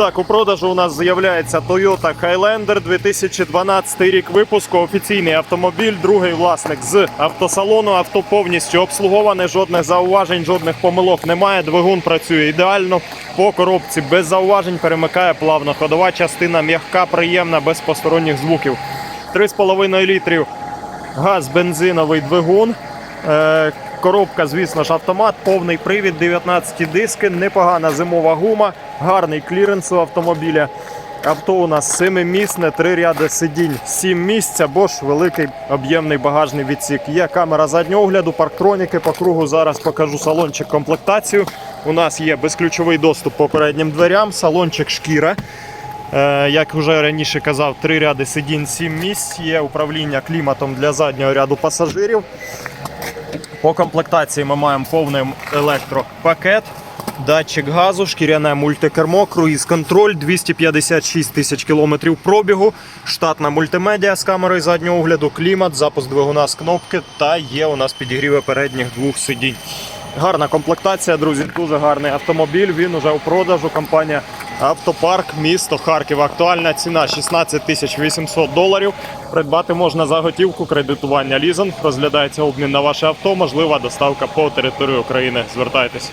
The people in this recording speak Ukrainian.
Так, у продажу у нас з'являється Toyota Highlander 2012 рік випуску. Офіційний автомобіль, другий власник з автосалону. Авто повністю обслуговане, жодних зауважень, жодних помилок немає. Двигун працює ідеально. По коробці без зауважень перемикає плавно. Ходова частина м'яка, приємна, без посторонніх звуків. 3,5 літрів газ, бензиновий двигун. Коробка, звісно ж, автомат, повний привід, 19 диски, непогана зимова гума, гарний кліренс у автомобіля. Авто у нас семимісне, три ряди сидінь, сім місць або ж великий об'ємний багажний відсік. Є камера заднього огляду, парктроніки по кругу. Зараз покажу салончик комплектацію. У нас є безключовий доступ по переднім дверям, салончик шкіра. Е, Як вже раніше казав, три ряди сидінь, сім місць. Є управління кліматом для заднього ряду пасажирів. По комплектації ми маємо повний електропакет, датчик газу, шкіряне мультикермо, круїз-контроль, 256 тисяч кілометрів пробігу, штатна мультимедіа з камерою заднього огляду, клімат, запуск двигуна з кнопки та є у нас підігріви передніх двох сидінь. Гарна комплектація, друзі, дуже гарний автомобіль. Він уже у продажу. Компанія Автопарк, місто Харків. Актуальна ціна 16 тисяч 800 доларів. Придбати можна за готівку, кредитування лізинг. Розглядається обмін на ваше авто. Можлива доставка по території України. Звертайтесь.